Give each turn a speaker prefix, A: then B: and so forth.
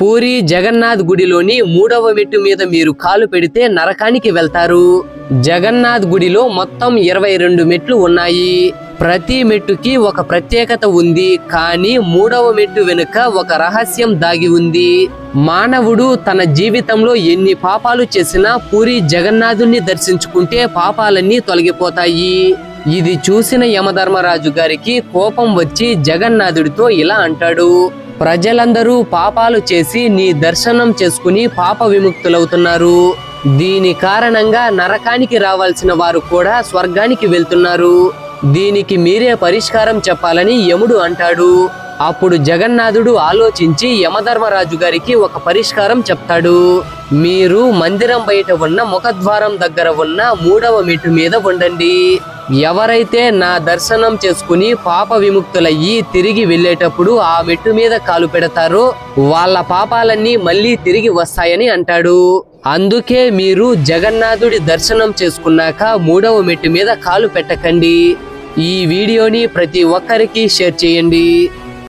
A: పూరి జగన్నాథ్ గుడిలోని మూడవ మెట్టు మీద మీరు కాలు పెడితే నరకానికి వెళ్తారు. జగన్నాథ్ గుడిలో మొత్తం ఇరవై రెండు మెట్లు ఉన్నాయి. ప్రతి మెట్టుకి ఒక ప్రత్యేకత ఉంది కానీ మూడవ మెట్టు వెనుక ఒక రహస్యం దాగి ఉంది. మానవుడు తన జీవితంలో ఎన్ని పాపాలు చేసినా పూరి జగన్నాథుణ్ణి దర్శించుకుంటే పాపాలన్నీ తొలగిపోతాయి. ఇది చూసిన యమధర్మరాజు గారికి కోపం వచ్చి జగన్నాథుడితో ఇలా అంటాడు ప్రజలందరూ పాపాలు చేసి నీ దర్శనం చేసుకుని పాప విముక్తులవుతున్నారు. దీని కారణంగా నరకానికి రావాల్సిన వారు కూడా స్వర్గానికి వెళ్తున్నారు. దీనికి మీరే పరిష్కారం చెప్పాలని యముడు అంటాడు. అప్పుడు జగన్నాథుడు ఆలోచించి యమధర్మరాజు గారికి ఒక పరిష్కారం చెప్తాడు. మీరు మందిరం బయట ఉన్న ముఖద్వారం దగ్గర ఉన్న మూడవ మెట్టు మీద ఉండండి. ఎవరైతే నా దర్శనం చేసుకుని పాప విముక్తులయ్యి తిరిగి వెళ్ళేటప్పుడు ఆ మెట్టు మీద కాలు పెడతారో వాళ్ళ పాపాలన్నీ మళ్ళీ తిరిగి వస్తాయని అంటాడు. అందుకే మీరు జగన్నాథుడి దర్శనం చేసుకున్నాక మూడవ మెట్టు మీద కాలు పెట్టకండి. ఈ వీడియోని ప్రతి ఒక్కరికి షేర్ చేయండి.